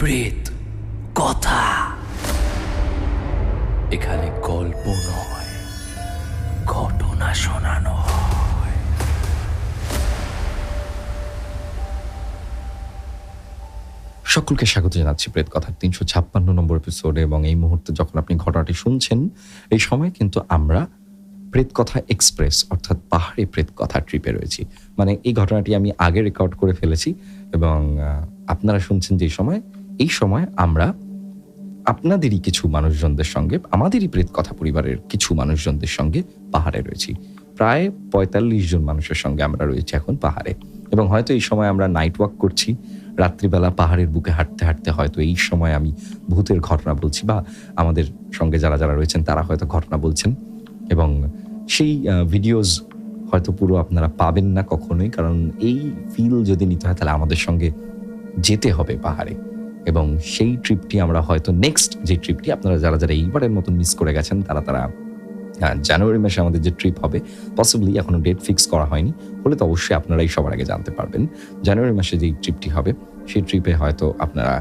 প্রেত কথা। এখানে গল্প নয়, ঘটনা শোনানো হয়। সকলকে স্বাগত জানাচ্ছি প্রেত কথার তিনশো ছাপ্পান্ন নম্বর এপিসোডে এবং এই মুহূর্তে যখন আপনি ঘটনাটি শুনছেন, এই সময় কিন্তু আমরা প্রেত কথা এক্সপ্রেস অর্থাৎ পাহাড়ি প্রেত কথা ট্রিপে রয়েছি। মানে এই ঘটনাটি আমি আগে রেকর্ড করে ফেলেছি এবং আপনারা শুনছেন যে সময় এই সময় আমরা আপনাদেরই কিছু মানুষজনদের সঙ্গে, আমাদেরই প্রেত কথা পরিবারের কিছু মানুষজনদের সঙ্গে পাহাড়ে রয়েছি। প্রায় পঁয়তাল্লিশ জন মানুষের সঙ্গে আমরা রয়েছি এখন পাহাড়ে। এবং হয়তো এই সময় আমরা নাইট ওয়াক করছি, রাত্রিবেলা পাহাড়ের বুকে হাঁটতে হাঁটতে হয়তো এই সময় আমি ভূতের ঘটনা বলছি বা আমাদের সঙ্গে যারা যারা রয়েছেন তারা হয়তো ঘটনা বলছেন। এবং সেই ভিডিওস হয়তো পুরো আপনারা পাবেন না কখনোই, কারণ এই ফিল যদি নিতে হয় তাহলে আমাদের সঙ্গে যেতে হবে পাহাড়ে। এবং সেই ট্রিপটি আমরা হয়তো নেক্সট যে ট্রিপটি আপনারা যারা যারা এইবারের মতন মিস করে গেছেন, তারা তারা জানুয়ারি মাসে আমাদের যে ট্রিপ হবে পসিবলি এখনও ডেট ফিক্স করা হয়নি, হলে তো অবশ্যই আপনারাই সবার আগে জানতে পারবেন। জানুয়ারি মাসে যেই ট্রিপটি হবে, সেই ট্রিপে হয়তো আপনারা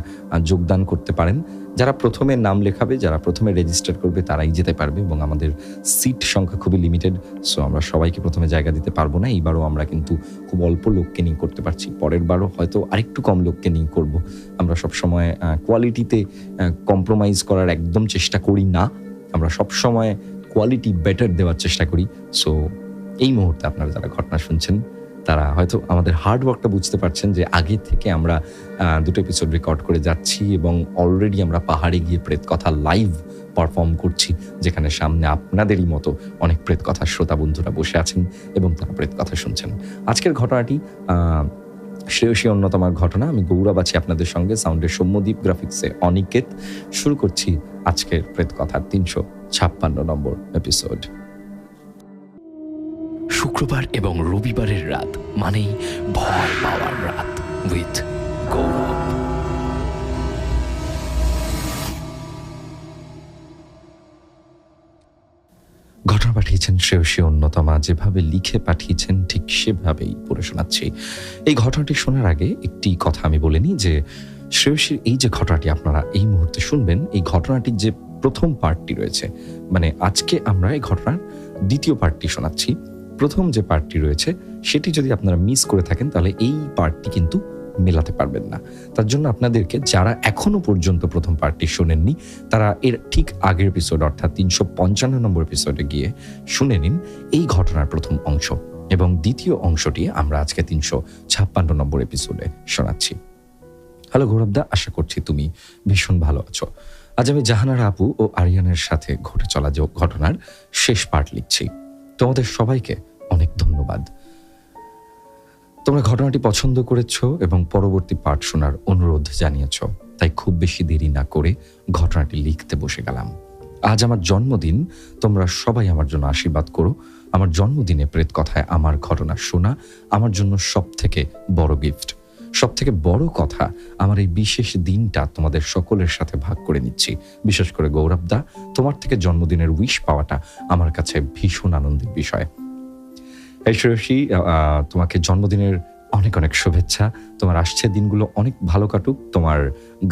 যোগদান করতে পারেন। যারা প্রথমে নাম লেখাবে, যারা প্রথমে রেজিস্টার করবে, তারাই যেতে পারবে এবং আমাদের সিট সংখ্যা খুবই লিমিটেড সো আমরা সবাইকে প্রথমে জায়গা দিতে পারব না। এইবারও আমরা কিন্তু খুব অল্প লোককে নিয়ে করতে পারছি। পরের বারও হয়তো আরেকটু কম লোককে নিয়ে করব। আমরা সবসময় কোয়ালিটিতে কম্প্রোমাইজ করার একদম চেষ্টা করি না। আমরা সবসময় কোয়ালিটি বেটার দেওয়ার চেষ্টা করি। সো এই মুহূর্তে আপনারা যারা ঘটনা শুনছেন, তারা হয়তো আমাদের হার্ড ওয়ার্কটা বুঝতে পারছেন যে আগে থেকে আমরা দুটো এপিসোড রেকর্ড করে যাচ্ছি এবং অলরেডি আমরা পাহাড়ে গিয়ে প্রেত কথা লাইভ পারফর্ম করছি, যেখানে সামনে আপনাদেরই মতো অনেক প্রেত কথা শ্রোতা বন্ধুরা বসে আছেন এবং তারা প্রেত কথা শুনছেন। আজকের ঘটনাটি শ্রেয়সী অন্যতমার ঘটনা। আমি গৌরব আছি আপনাদের সঙ্গে সাউন্ডের সৌম্যদীপ গ্রাফিক্সে অনিকেত। শুরু করছি আজকের প্রেত কথার তিনশো ছাপ্পান্ন নম্বর এপিসোড শুক্রবার এবং রবিবারের রাত মানেই ভয় পাওয়ার রাত উইথ গৌরব। ঘটনা পাঠিয়েছেন শ্রেয়সী অন্যতমা। যেভাবে লিখে পাঠিয়েছেন ঠিক সেভাবেই পড়ে শোনাচ্ছি। এই ঘটনাটি শোনার আগে একটি কথা আমি বলে নিই যে শ্রেয়সীর এই যে ঘটনাটি আপনারা এই মুহূর্তে শুনবেন এই ঘটনাটির যে প্রথম পার্টটি রয়েছে। মানে আজকে আমরা এই ঘটনার দ্বিতীয় পার্টটি শোনাচ্ছি। প্রথম যে পার্টটি রয়েছে, সেটি যদি আপনারা মিস করে থাকেন, তাহলে এই পার্টটি কিন্তু মেলাতে পারবেন না। তার জন্য আপনাদেরকে যারা এখনও পর্যন্ত প্রথম পার্টটি শোনেননি, তারা এর ঠিক আগের এপিসোড অর্থাৎ তিনশো পঞ্চান্ন নম্বর এপিসোডে গিয়ে শুনে নিন এই ঘটনার প্রথম অংশ এবং দ্বিতীয় অংশটি আমরা আজকে তিনশো ছাপ্পান্ন নম্বর এপিসোডে শোনাচ্ছি। হ্যালো গৌরবদা, আশা করছি তুমি ভীষণ ভালো আছো। আজ আমি জাহানার আপু ও আরিয়ানের সাথে ঘটে চলা যে ঘটনার শেষ পার্ট লিখছি। তোমাদের সবাইকে অনেক ধন্যবাদ। তোমরা ঘটনাটি পছন্দ করেছ এবং পরবর্তী পাঠ শোনার অনুরোধ জানিয়েছ, তাই খুব বেশি দেরি না করে ঘটনাটি লিখতে বসে গেলাম। আজ আমার জন্মদিন, তোমরা সবাই আমার জন্য আশীর্বাদ করো। আমার জন্মদিনে প্রেত কথায় আমার ঘটনা শোনা আমার জন্য সব থেকে বড় গিফট সব থেকে বড় কথা, আমার এই বিশেষ দিনটা তোমাদের সকলের সাথে ভাগ করে নিচ্ছি। বিশেষ করে গৌরবদা, তোমার থেকে জন্মদিনের উইশ পাওয়াটা আমার কাছে ভীষণ আনন্দের বিষয়। এই শ্রেয়সী তোমাকে জন্মদিনের অনেক অনেক শুভেচ্ছা। তোমার আসছে দিনগুলো অনেক ভালো কাটুক। তোমার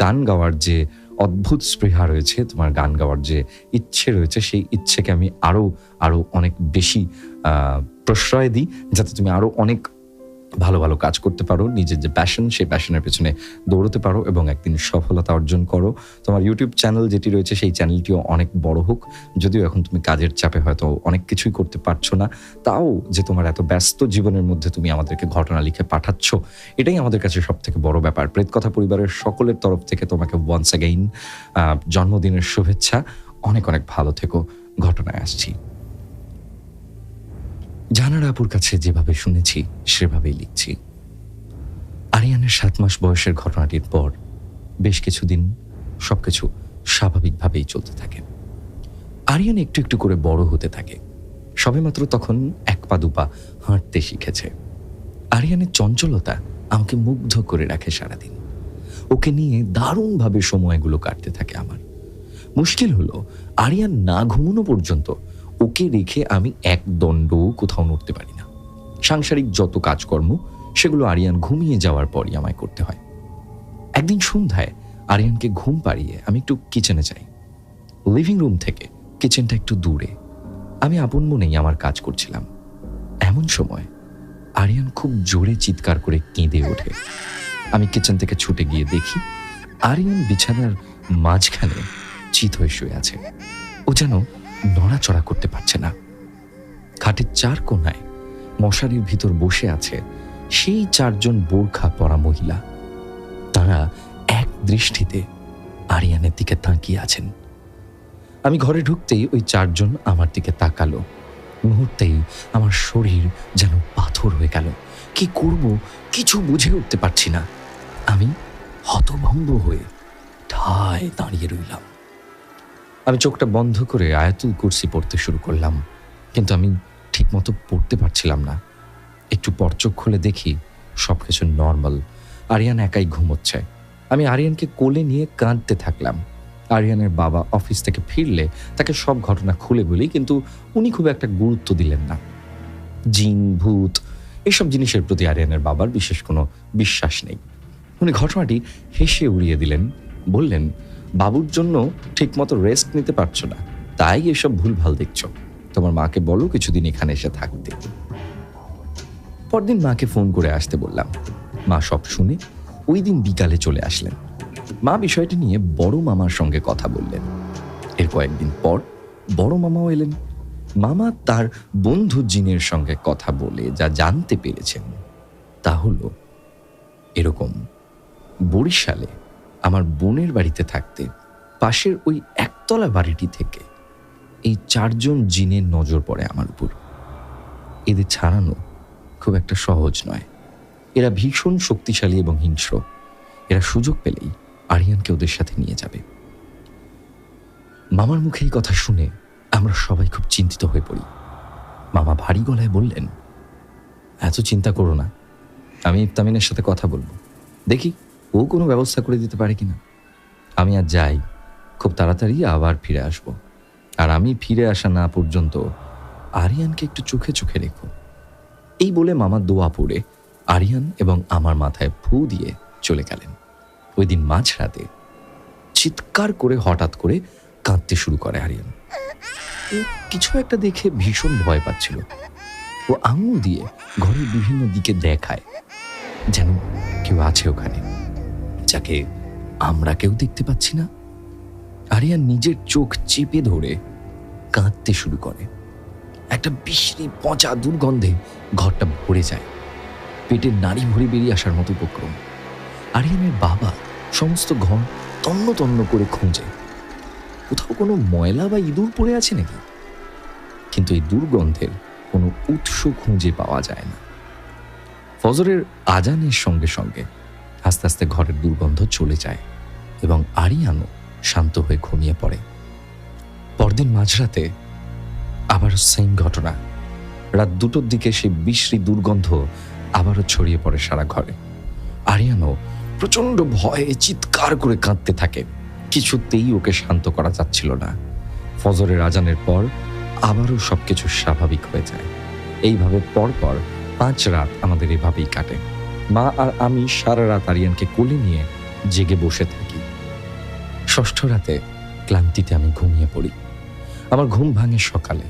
গান গাওয়ার যে অদ্ভুত স্পৃহা রয়েছে, তোমার গান গাওয়ার যে ইচ্ছে রয়েছে, সেই ইচ্ছেকে আমি আরও আরও অনেক বেশি প্রশ্রয় দিই, যাতে তুমি আরও অনেক ভালো ভালো কাজ করতে পারো, নিজের যে প্যাশন সেই প্যাশনের পেছনে দৌড়তে পারো এবং একদিন সফলতা অর্জন করো। তোমার ইউটিউব চ্যানেল যেটি রয়েছে, সেই চ্যানেলটিও অনেক বড় হোক। যদিও এখন তুমি কাজের চাপে হয়তো অনেক কিছুই করতে পারছ না, তাও যে তোমার এত ব্যস্ত জীবনের মধ্যে তুমি আমাদেরকে ঘটনা লিখে পাঠাচ্ছ, এটাই আমাদের কাছে সব থেকে বড় ব্যাপার। প্রেতকথা পরিবারের সকলের তরফ থেকে তোমাকে ওয়ান্স অ্যাগেইন জন্মদিনের শুভেচ্ছা। অনেক অনেক ভালো থেকো। ঘটনায় আসছি। জানার আপুর কাছে যেভাবে শুনেছি, সেভাবেই লিখছি। আরিয়ানের সাত মাস বয়সের ঘটনাটির পর বেশ কিছুদিন সবকিছু স্বাভাবিকভাবেই চলতে থাকে। আরিয়ান একটু একটু করে বড় হতে থাকে। সবেমাত্র তখন এক পা দুপা হাঁটতে শিখেছে। আরিয়ানের চঞ্চলতা আমাকে মুগ্ধ করে রাখে সারাদিন। ওকে নিয়ে দারুণভাবে সময়গুলো কাটতে থাকে আমার। মুশকিল হলো, আরিয়ান না ঘুমানো পর্যন্ত ওকে রেখে আমি এক দণ্ডও কোথাও নড়তে পারি না। সাংসারিক যত কাজকর্ম, সেগুলো আরিয়ান ঘুমিয়ে যাওয়ার পরই আমায় করতে হয়। একদিন সন্ধ্যায় আরিয়ানকে ঘুম পাড়িয়ে আমি একটু কিচেনে যাই। লিভিং রুম থেকে কিচেনটা একটু দূরে। আমি আপন মনেই আমার কাজ করছিলাম। এমন সময় আরিয়ান খুব জোরে চিৎকার করে কেঁদে ওঠে। আমি কিচেন থেকে ছুটে গিয়ে দেখি আরিয়ান বিছানার মাঝখানে চিত হয়ে শুয়ে আছে। ও যেন নড়াচড়া করতে পারছে না। খাটের চার কোনায় মশারির ভিতর বসে আছে সেই চারজন বোরখা পরা মহিলা। তারা এক দৃষ্টিতে আরিয়ানের দিকে তাকিয়ে আছেন। আমি ঘরে ঢুকতেই ওই চারজন আমার দিকে তাকালো। মুহূর্তেই আমার শরীর যেন পাথর হয়ে গেল। কি করব কিছু বুঝে উঠতে পারছি না। আমি হতভম্ব হয়ে ঠায় দাঁড়িয়ে রইলাম। আমি চোখটা বন্ধ করে আয়াতুল কুরসি পড়তে শুরু করলাম, কিন্তু আমি ঠিকমতো পড়তে পারছিলাম না। একটু পর চোখ খুলে দেখি সব কিছু নর্মাল। আরিয়ান একাই ঘুমোচ্ছে। আমি আরিয়ানকে কোলে নিয়ে কাঁদতে থাকলাম। আরিয়ানের বাবা অফিস থেকে ফিরলে তাকে সব ঘটনা খুলে বলি, কিন্তু উনি খুব একটা গুরুত্ব দিলেন না। জিন, ভূত, এসব জিনিসের প্রতি আরিয়ানের বাবার বিশেষ কোনো বিশ্বাস নেই। উনি ঘটনাটি হেসে উড়িয়ে দিলেন, বললেন বাবুর জন্য ঠিকমতো রেস্ট নিতে পারছ না। তাই এসব ভুলভাল দেখছ। তোমার মাকে বলো কিছুদিন এখানে এসে থাকতে। পরদিন মাকে ফোন করে আসতে বললাম। মা সব শুনে ওই দিন বিকালে চলে আসলেন। মা বিষয়টি নিয়ে বড় মামার সঙ্গে কথা বললেন। এর কয়েকদিন পর বড় মামাও এলেন। মামা তার বন্ধু জিনের সঙ্গে কথা বলে যা জানতে পেরেছেন। তা হলো, এরকম বরিশালে আমার বোনের বাড়িতে থাকতে পাশের ওই একতলা বাড়িটি থেকে এই চারজন জিনের নজর পড়ে আমার উপর। এদের ছাড়ানো খুব একটা সহজ নয়। এরা ভীষণ শক্তিশালী এবং হিংস্র। এরা সুযোগ পেলেই আরিয়ানকে ওদের সাথে নিয়ে যাবে। মামার মুখে এই কথা শুনে আমরা সবাই খুব চিন্তিত হয়ে পড়ি। মামা ভারী গলায় বললেন, এত চিন্তা করো না। আমি ইফতামিনের সাথে কথা বলব। দেখি ও কোনো ব্যবস্থা করে দিতে পারে কিনা? আমি আর যাই। খুব তাড়াতাড়ি আবার ফিরে আসব। আর আমি ফিরে আসা না পর্যন্ত আরিয়ানকে একটু চোখে চোখে রেখো। এই বলে মামা দোয়া পড়ে আরিয়ান এবং আমার মাথায় ফু দিয়ে চলে গেলেন। ওই দিন মাঝরাতে চিৎকার করে হঠাৎ করে কাঁদতে শুরু করে আরিয়ান। কিছু একটা দেখে ভীষণ ভয় পাচ্ছিল। ও আঙুল দিয়ে ঘরের বিভিন্ন দিকে দেখায় যেন কেউ আছে ওখানে। যাকে আমরা কেউ দেখতে পাচ্ছি না? আরিয়ান নিজের চোখ চেপে ধরে কাঁদতে শুরু করে। একটা বিশ্রী পচা দুর্গন্ধে ঘরটা ভরে যায়। পেটের নাড়ি ভরে বেরিয়ে আসার মতো উপক্রম। আরিয়ানের বাবা সমস্ত ঘর তন্ন তন্ন করে খুঁজে। কোথাও কোনো ময়লা বা ইঁদুর পড়ে আছে নাকি? কিন্তু এই দুর্গন্ধের কোনো উৎস খুঁজে পাওয়া যায় না। ফজরের আজানের সঙ্গে সঙ্গে আস্তে আস্তে ঘরের দুর্গন্ধ চলে যায় এবং আরিয়ানও শান্ত হয়ে ঘুমিয়ে পড়ে। পরদিন মাঝরাতে আবার সেম ঘটনা। রাত দুটোর দিকে সেই বিশ্রী দুর্গন্ধ আবারও ছড়িয়ে পড়ে সারা ঘরে। আরিয়ানও প্রচণ্ড ভয়ে চিৎকার করে কাঁদতে থাকে। কিছুতেই ওকে শান্ত করা যাচ্ছিল না। ফজরের আজানের পর আবারও সবকিছু স্বাভাবিক হয়ে যায়। এইভাবে পরপর পাঁচ রাত আমাদের এভাবেই কাটে। মা আর আমি সারা রাত আরিয়ানকে কোলে নিয়ে জেগে বসে থাকি। ষষ্ঠ রাতে ক্লান্তিতে আমি ঘুমিয়ে পড়ি। আমার ঘুম ভাঙে সকালে।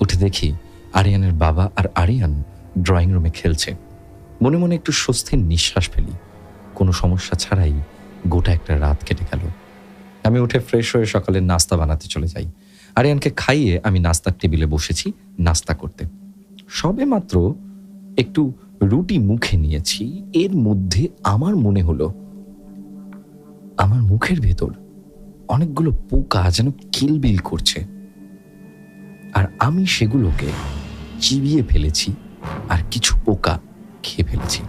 উঠে দেখি আরিয়ানের বাবা আর আরিয়ান ড্রয়িং রুমে খেলছে। মনে মনে একটু স্বস্তির নিঃশ্বাস ফেলি। কোনো সমস্যা ছাড়াই গোটা একটা রাত কেটে গেল। আমি উঠে ফ্রেশ হয়ে সকালে নাস্তা বানাতে চলে যাই। আরিয়ানকে খাইয়ে আমি নাস্তার টেবিলে বসেছি নাস্তা করতে। সবে মাত্র একটু রুটি মুখে নিয়েছি, এর মধ্যে আমার মনে হলো, আমার মুখের ভেতর অনেকগুলো পোকা যেন কিলবিল করছে। আর আমি সেগুলোকে চিবিয়ে ফেলেছি আর কিছু পোকা খেয়ে ফেলেছি।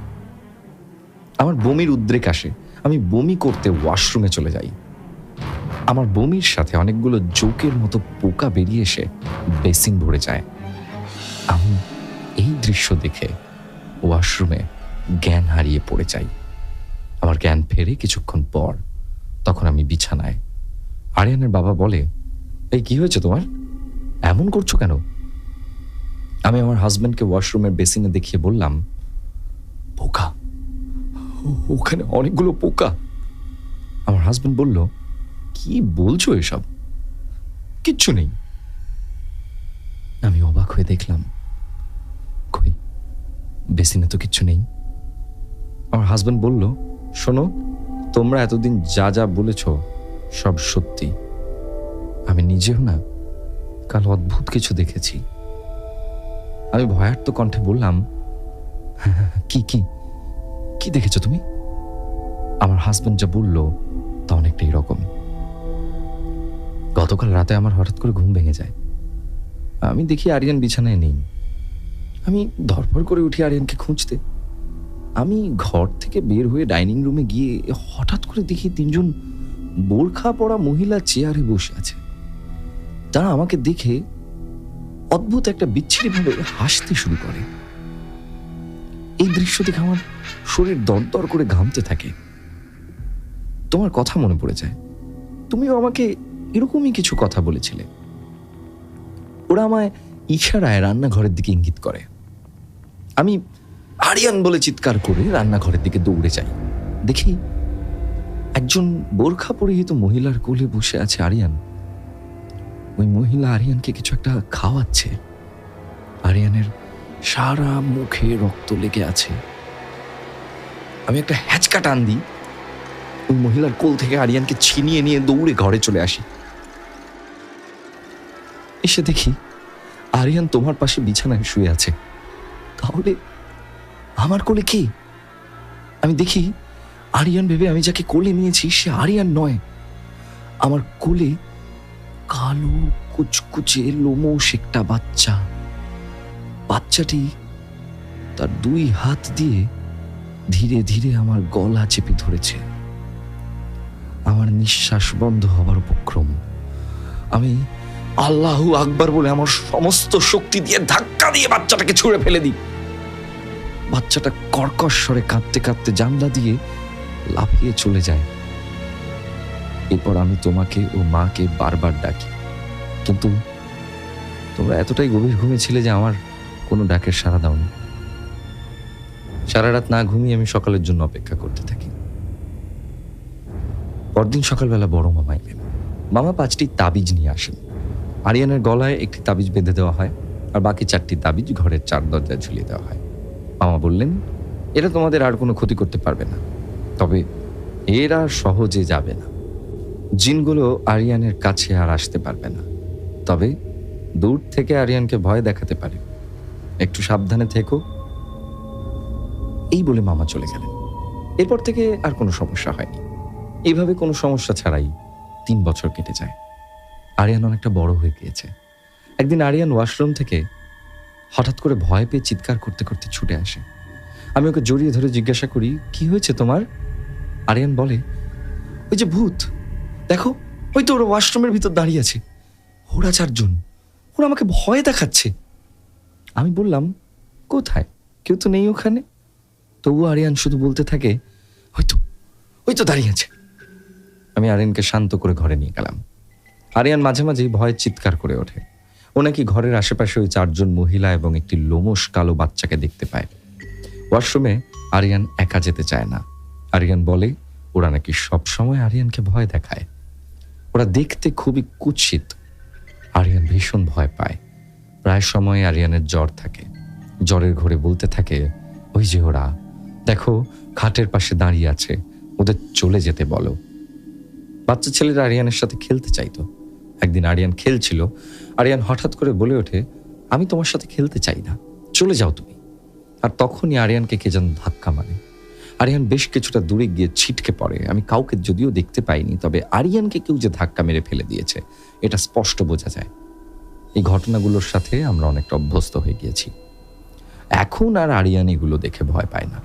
আমার বমির উদ্রেক আসে, আমি বমি করতে ওয়াশরুমে চলে যাই। আমার বমির সাথে অনেকগুলো জোকের মতো পোকা বেরিয়ে এসে বেসিন ভরে যায়। আমি এই দৃশ্য দেখে ওয়াশরুমে জ্ঞান হারিয়ে পড়ে যাই। আমার জ্ঞান ফেরে কিছুক্ষণ পর তখন আমি বিছানায়। আরিয়ানের বাবা বলে, এই কি হয়েছে তোমার? এমন করছ কেন? আমি আমার হাজব্যান্ডকে ওয়াশরুমের বেসিনে দেখিয়ে বললাম, পোকা। ওখানে অনেকগুলো পোকা। আমার হাজব্যান্ড বলল, কি বলছো এসব? কিচ্ছু নেই। আমি অবাক হয়ে দেখলাম বেসিনে তো কিচ্ছু নেই। আমার হাজব্যান্ড বলল শোনো তোমরা এতদিন যা যা বলেছ সব সত্যি। আমি নিজেও না কাল অদ্ভুত কিছু দেখেছি। আমি ভয়ার্ত কণ্ঠে বললাম "হ্যাঁ, হ্যাঁ, হ্যাঁ, কি কি কি দেখেছ তুমি? আমার হাজব্যান্ড যা বলল তা অনেকটা এরকম। গতকাল রাতে আমার হঠাৎ করে ঘুম ভেঙে যায়। আমি দেখি আরিয়ান বিছানায় নেই। আমি ধরফর করে উঠি আরিয়ানকে খুঁজতে। আমি ঘর থেকে বের হয়ে ডাইনিং রুমে গিয়ে হঠাৎ করে দেখি তিনজন বোরখা পরা মহিলা চেয়ারে বসে আছে। তারা আমাকে দেখে অদ্ভুত একটা বিচ্ছিরিভাবে হাসতে শুরু করে। এই দৃশ্য দেখে আমার শরীর দরদর করে ঘামতে থাকে। তোমার কথা মনে পড়ে যায়। তুমিও আমাকে এরকমই কিছু কথা বলেছিলে। ওরা আমায় ইশারায় রান্নাঘরের দিকে ইঙ্গিত করে। আমি আরিয়ান বলে চিৎকার করে রান্নাঘরের দিকে দৌড়ে যাই। দেখি একজন বোরখা পরিহিত মহিলার কোলে বসে আছে আরিয়ান। ওই মহিলা আরিয়ানকে কিছু একটা খাওয়াচ্ছে। আরিয়ানের সারা মুখে রক্ত লেগে আছে। আমি একটা হ্যাচকা টান দিই। ওই মহিলার কোল থেকে আরিয়ানকে ছিনিয়ে নিয়ে দৌড়ে ঘরে চলে আসি। এসে দেখি আরিয়ান তোমার পাশে বিছানায় শুয়ে আছে। তাহলে আমার কোলে কে? আমি দেখি আরিয়ান ভেবে আমি যাকে কোলে নিয়েছি, সে আরিয়ান নয়। আমার কোলে কালো, কুচকুচে, লোমশ একটা বাচ্চা। বাচ্চাটি তার দুই হাত দিয়ে ধীরে ধীরে আমার গলা চেপে ধরেছে। আমার নিঃশ্বাস বন্ধ হবার উপক্রম। আমি আল্লাহু আকবার বলে আমার সমস্ত শক্তি দিয়ে ধাক্কা দিয়ে বাচ্চাটাকে ছুঁড়ে ফেলে দিই। বাচ্চাটা কর্কশ স্বরে কাঁদতে কাঁদতে জানলা দিয়ে লাফিয়ে চলে যায়। এরপর আমি তোমাকে ও মাকে বারবার ডাকি। কিন্তু তোমরা এতটাই গভীর ঘুমিয়েছিলে যে আমার কোনো ডাকের সাড়া দাওনি। সারা রাত না ঘুমিয়ে আমি সকালের জন্য অপেক্ষা করতে থাকি। পরদিন সকালবেলা বড় মামা এলেন। মামা পাঁচটি তাবিজ নিয়ে আসেন। আরিয়ানের গলায় একটি তাবিজ বেঁধে দেওয়া হয় আর বাকি চারটি তাবিজ ঘরের চার দরজায় ঝুলিয়ে দেওয়া হয়। মামা বললেন, এরা তোমাদের আর কোনো ক্ষতি করতে পারবে না। তবে এরা সহজে যাবে না। জিনগুলো আরিয়ানের কাছে আর আসতে পারবে না। তবে দূর থেকে আরিয়ানকে ভয় দেখাতে পারে। একটু সাবধানে থেকো। এই বলে মামা চলে গেলেন। এরপর থেকে আর কোনো সমস্যা হয়নি। এইভাবে কোনো সমস্যা ছাড়াই তিন বছর কেটে যায়। আরিয়ান অনেকটা বড় হয়ে গিয়েছে। একদিন আরিয়ান ওয়াশরুম থেকে হঠাৎ করে ভয় পেয়ে চিৎকার করতে করতে ছুটে আসে। আমি ওকে জড়িয়ে ধরে জিজ্ঞাসা করি, কি হয়েছে তোমার? আরিয়ান বলে, ওই যে ভূত। দেখো, ওই তো ওরা ওয়াশরুমের ভিতর দাঁড়িয়ে আছে। ওরা চারজন ওরা আমাকে ভয় দেখাচ্ছে। আমি বললাম, কোথায়? কেউ তো নেই ওখানে? তবু আরিয়ান শুধু বলতে থাকে, ওই তো ওই তো দাঁড়িয়ে আছে। আমি আরিয়ানকে শান্ত করে ঘরে নিয়ে গেলাম। আরিয়ান মাঝে মাঝেই ভয়ে চিৎকার করে ওঠে। ও নাকি ঘরের আশেপাশে ওই চারজন মহিলা এবং একটি লোমশ কালো বাচ্চাকে দেখতে পায়। ওয়াশরুমে আরিয়ান একা যেতে চায় না। আরিয়ান বলে, ওরা নাকি সবসময় আরিয়ানকে ভয় দেখায়। ওরা দেখতে খুবই কুৎসিত। আরিয়ান ভীষণ ভয় পায়। প্রায় সময় আরিয়ানের জ্বর থাকে। জ্বরের ঘরে বলতে থাকে, ওই যে ওরা, দেখো, খাটের পাশে দাঁড়িয়ে আছে, ওদের চলে যেতে বলো। বাচ্চা ছেলেরা আরিয়ানের সাথে খেলতে চাইতো। একদিন আরিয়ান খেলছিল আরিয়ান হঠাৎ করে বলে ওঠে, আমি তোমার সাথে খেলতে চাই না। চলে যাও তুমি। আর তখনই আরিয়ানকে কে যেন ধাক্কা মারে। আরিয়ান বেশ কিছুটা দূরে গিয়ে ছিটকে পড়ে। আমি কাউকে যদিও দেখতে পাইনি, তবে আরিয়ানকে কেউ যে ধাক্কা মেরে ফেলে দিয়েছে, এটা স্পষ্ট বোঝা যায়। এই ঘটনাগুলোর সাথে আমরা অনেকটা অভ্যস্ত হয়ে গিয়েছি। এখন আর আরিয়ান এগুলো দেখে ভয় পায় না।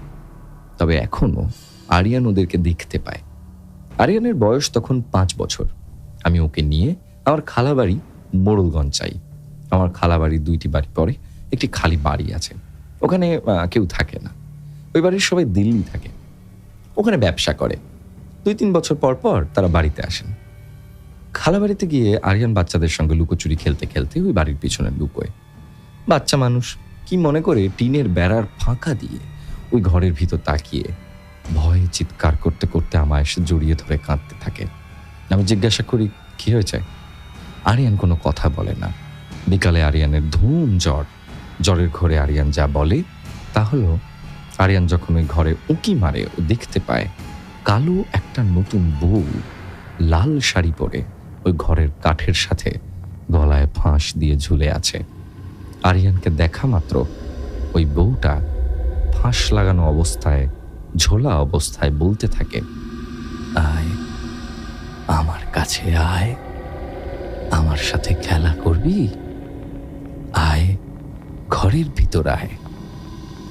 তবে এখনও আরিয়ান ওদেরকে দেখতে পায়। আরিয়ানের বয়স তখন পাঁচ বছর। আমি ওকে নিয়ে আমার খালা বাড়ি মোড়লগঞ্জ চাই আমার খালা বাড়ির দুইটি বাড়ি পরে একটি খালি বাড়ি আছে। ওখানে কেউ থাকে না। ওই বাড়ির সবাই দিল্লি থাকে। ওখানে ব্যবসা করে। দুই তিন বছর পর পর তারা বাড়িতে আসেন। খালা বাড়িতে গিয়ে আরিয়ান বাচ্চাদের সঙ্গে লুকোচুরি খেলতে খেলতে ওই বাড়ির পিছনে লুকোয়। বাচ্চা মানুষ কি মনে করে টিনের বেড়ার ফাঁকা দিয়ে ওই ঘরের ভিতর তাকিয়ে ভয়ে চিৎকার করতে করতে আমায় এসে জড়িয়ে ধরে কাঁদতে থাকে। আমি জিজ্ঞাসা করি, কি হয়েছে? আরিয়ান কোনো কথা বলে না। বিকালে আরিয়ানের ধুম জ্বর। জ্বরের ঘরে আরিয়ান যা বলে, তা হলো, আরিয়ান যখন ওই ঘরে উঁকি মারে, ও দেখতে পায় কালো একটা নতুন বউ লাল শাড়ি পরে ওই ঘরের কাঠের সাথে গলায় ফাঁস দিয়ে ঝুলে আছে। আরিয়ানকে দেখা মাত্র ওই বউটা ফাঁস লাগানো অবস্থায়, ঝোলা অবস্থায় বলতে থাকে, আয়, আমার কাছে আয়। আমার সাথে খেলা করবি? আয়, ঘরের ভিতর আয়।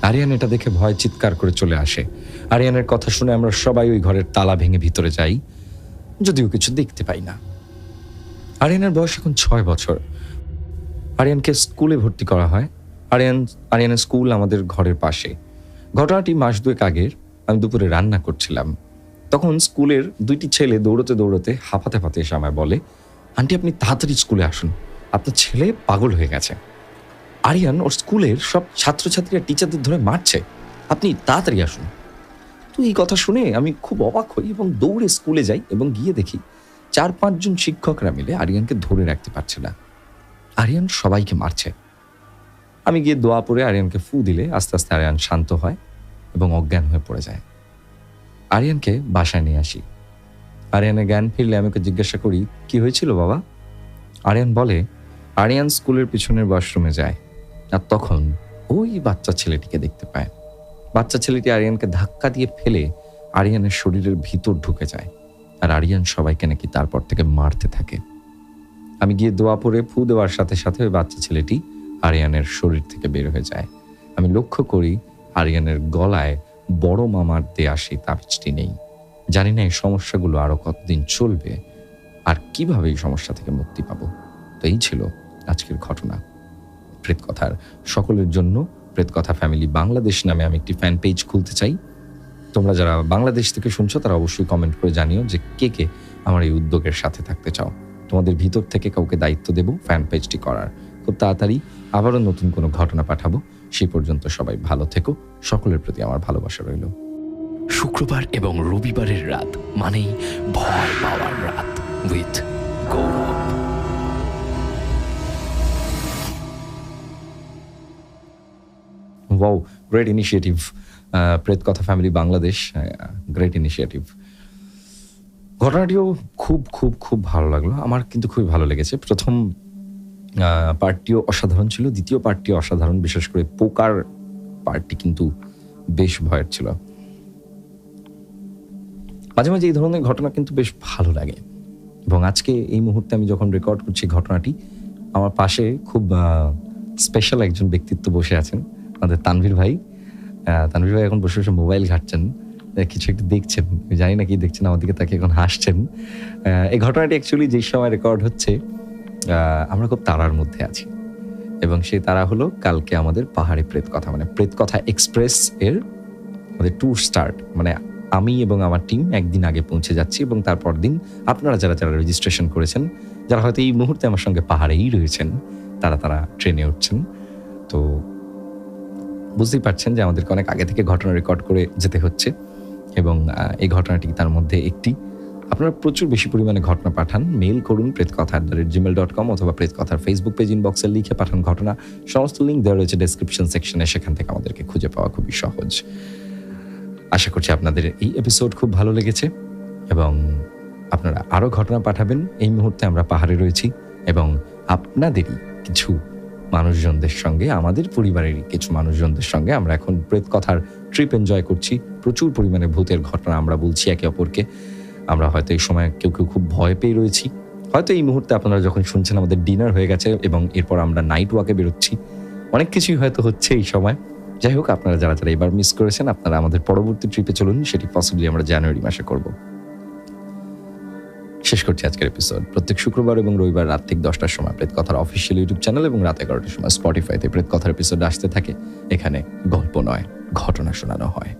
আরিয়ান এটা দেখে ভয় চিৎকার করে চলে আসে। আরিয়ানের কথা শুনে আমরা সবাই ওই ঘরের তালা ভেঙে ভিতরে যাই। যদিও কিছু দেখতে পাই না। আরিয়ানের বয়স এখন ছয় বছর। আরিয়ানকে স্কুলে ভর্তি করা হয়। আরিয়ান, আরিয়ানের স্কুল আমাদের ঘরের পাশে। ঘটনাটি মাস দুয়েক আগের। আমি দুপুরে রান্না করছিলাম। তখন স্কুলের দুইটি ছেলে দৌড়তে দৌড়তে হাঁপাতে হাঁপাতে এসে আমায় বলে আন্টি, আপনি তাড়াতাড়ি স্কুলে আসুন। আপনার ছেলে পাগল হয়ে গেছে। আরিয়ান ওর স্কুলের সব ছাত্রছাত্রীরা, টিচারদের ধরে মারছে। আপনি তাড়াতাড়ি আসুন। তো এই কথা শুনে আমি খুব অবাক হই এবং দৌড়ে স্কুলে যাই এবং গিয়ে দেখি চার পাঁচজন শিক্ষকরা মিলে আরিয়ানকে ধরে রাখতে পারছে না। আরিয়ান সবাইকে মারছে। আমি গিয়ে দোয়া পরে আরিয়ানকে ফু দিলে আস্তে আস্তে আরিয়ান শান্ত হয় এবং অজ্ঞান হয়ে পড়ে যায়। আরিয়ানকে বাসায় নিয়ে আসি। আরিয়ানের জ্ঞান ফিরলে আমি ওকে জিজ্ঞাসা করি, কি হয়েছিল বাবা? আরিয়ান বলে, আরিয়ান স্কুলের পিছনের ওয়াশরুমে যায় আর তখন ওই বাচ্চা ছেলেটিকে দেখতে পায়। বাচ্চা ছেলেটি আরিয়ানকে ধাক্কা দিয়ে ফেলে আরিয়ানের শরীরের ভিতর ঢুকে যায় আর আরিয়ান সবাইকে নাকি তারপর থেকে মারতে থাকে। আমি গিয়ে দোয়া পরে ফু দেওয়ার সাথে সাথে ওই বাচ্চা ছেলেটি আরিয়ানের শরীর থেকে বের হয়ে যায়। আমি লক্ষ্য করি আরিয়ানের গলায় বড় মামার দেয়া সেই তাবিজটি নেই। জানি না এই সমস্যাগুলো আরও কতদিন চলবে আর কীভাবে এই সমস্যা থেকে মুক্তি পাবো। তো এই ছিল আজকের ঘটনা। প্রেতকথার সকলের জন্য প্রেতকথা ফ্যামিলি বাংলাদেশ নামে আমি একটি ফ্যান পেজ খুলতে চাই। তোমরা যারা বাংলাদেশ থেকে শুনছো, তারা অবশ্যই কমেন্ট করে জানিও যে কে কে আমার এই উদ্যোগের সাথে থাকতে চাও। তোমাদের ভিতর থেকে কাউকে দায়িত্ব দেব ফ্যান পেজটি করার। খুব তাড়াতাড়ি আবারও নতুন কোনো ঘটনা পাঠাবো। সেই পর্যন্ত সবাই ভালো থেকো। সকলের প্রতি আমার ভালোবাসা রইল। শুক্রবার এবং রবিবারের রাত মানেই ভয় পাওয়ার রাত with Gourab. Wow great initiative Pret Kotha family Bangladesh great initiative ঘটনাটিও খুব খুব খুব ভালো লাগল। আমার কিন্তু খুবই ভালো লেগেছে। প্রথম পার্টটিও অসাধারণ ছিল। দ্বিতীয় পার্টটিও অসাধারণ। বিশেষ করে পোকার পার্টটি কিন্তু বেশ ভয়ের ছিল। মাঝে মাঝে এই ধরনের ঘটনা কিন্তু বেশ ভালো লাগে। এবং আজকে এই মুহূর্তে আমি যখন রেকর্ড করছি ঘটনাটি, আমার পাশে খুব স্পেশাল একজন ব্যক্তিত্ব বসে আছেন, আমাদের তানভীর ভাই। তানভীর ভাই এখন বসে বসে মোবাইল ঘাটছেন কিছু একটু দেখছেন। জানি না কি দেখছেন, আমার দিকে তাকে এখন হাসছেন। এই ঘটনাটি অ্যাকচুয়ালি যে সময় রেকর্ড হচ্ছে আমরা খুব তারার মধ্যে আছি। এবং সেই তারা হলো কালকে আমাদের পাহাড়ি প্রেত কথা মানে প্রেত কথা এক্সপ্রেস এর আমাদের ট্যুর স্টার্ট মানে আমি এবং আমার টিম একদিন আগে পৌঁছে যাচ্ছি এবং তারপর দিন আপনারা যারা যারা রেজিস্ট্রেশন করেছেন, যারা হয়তো এই মুহূর্তে আমার সঙ্গে পাহাড়েই রয়েছেন, তারা তারা ট্রেনে উঠছেন। তো বুঝতেই পারছেন যে আমাদেরকে অনেক আগে থেকে ঘটনা রেকর্ড করে যেতে হচ্ছে এবং এই ঘটনাটি তার মধ্যে একটি। আপনারা প্রচুর বেশি পরিমাণে ঘটনা পাঠান মেল করুন Pretkotha at the rate Gmail dot com অথবা প্রেতকথার ফেসবুক পেজ ইনবক্সে লিখে পাঠান ঘটনা। সমস্ত লিঙ্ক দেওয়া রয়েছে ডেসক্রিপশন সেকশনে সেখান থেকে আমাদেরকে খুঁজে পাওয়া খুবই সহজ। আশা করছি আপনাদের এই এপিসোড খুব ভালো লেগেছে এবং আপনারা আরও ঘটনা পাঠাবেন। এই মুহূর্তে আমরা পাহাড়ে রয়েছি এবং আপনাদেরই কিছু মানুষজনদের সঙ্গে, আমাদের পরিবারেরই কিছু মানুষজনদের সঙ্গে আমরা এখন প্রেত কথার ট্রিপ এনজয় করছি। প্রচুর পরিমাণে ভূতের ঘটনা আমরা বলছি একে অপরকে। আমরা হয়তো এই সময় কেউ কেউ খুব ভয় পেয়ে রয়েছি। হয়তো এই মুহূর্তে আপনারা যখন শুনছেন আমাদের ডিনার হয়ে গেছে এবং এরপর আমরা নাইট ওয়াকে বেরোচ্ছি, অনেক কিছুই হয়তো হচ্ছে এই সময়। যাই হোক, আপনারা যারা যারা এবার মিস করেছেন, আপনারা আমাদের পরবর্তী ট্রিপে চলুন, সেটি পসিবলি আমরা জানুয়ারি মাসে করব। শেষ করছি আজকের এপিসোড প্রত্যেক শুক্রবার এবং রবিবার রাত ঠিক দশটার সময় প্রেত কথার অফিসিয়াল ইউটিউব চ্যানেল এবং রাত এগারোটার সময় স্পটিফাইতে প্রেত কথার এপিসোড আসতে থাকে। এখানে গল্প নয়, ঘটনা শোনানো হয়।